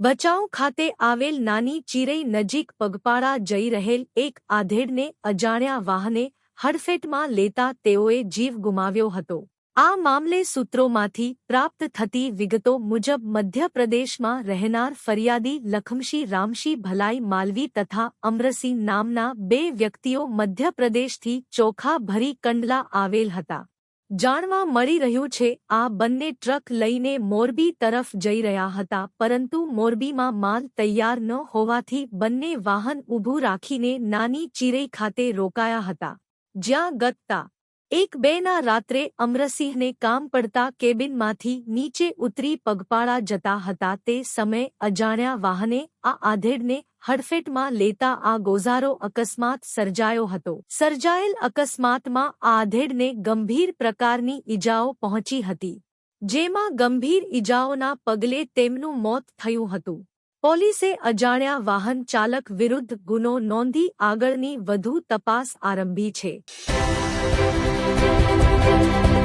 ભચાઉ ખાતે આવેલ નાની ચીરઈ નજીક પગપાળા જઈ રહેલ એક આધેડને અજાણ્યા વાહને હડફેટમાં લેતા તેઓએ જીવ ગુમાવ્યો હતો. આ મામલે સૂત્રોમાંથી પ્રાપ્ત થતી વિગતો મુજબ મધ્યપ્રદેશમાં રહેનાર ફરિયાદી લખમશી રામશી ભલાઈ માલવી તથા અમરસિંહ નામના બે વ્યક્તિઓ મધ્યપ્રદેશથી ચોખા ભરી કંડલા આવેલ હતા. જાણવા મળી રહ્યું છે, આ બંને ટ્રક લઈને મોરબી તરફ જઈ રહ્યા હતા, પરંતુ મોરબીમાં માલ તૈયાર ન હોવાથી બંને વાહન ઊભું રાખીને નાની ચીરે ખાતે રોકાયા હતા. જ્યાં ગતતા એક બેના રાત્રે અમરસિંહને કામ પડતા કેબિનમાંથી નીચે ઉતરી પગપાળા જતા હતા તે સમયે અજાણ્યા વાહને આ આધેડને હડફેટમાં લેતા આ ગોઝારો અકસ્માત સર્જાયો હતો. સર્જાયેલ અકસ્માતમાં આ આધેડને ગંભીર પ્રકારની ઈજાઓ પહોંચી હતી. જેમાં ગંભીર ઈજાઓના પગલે તેમનું મોત થયું હતું. પોલીસે અજાણ્યા વાહન ચાલક વિરુદ્ધ ગુનો નોંધી આગળની વધુ તપાસ આરંભી છે. thank you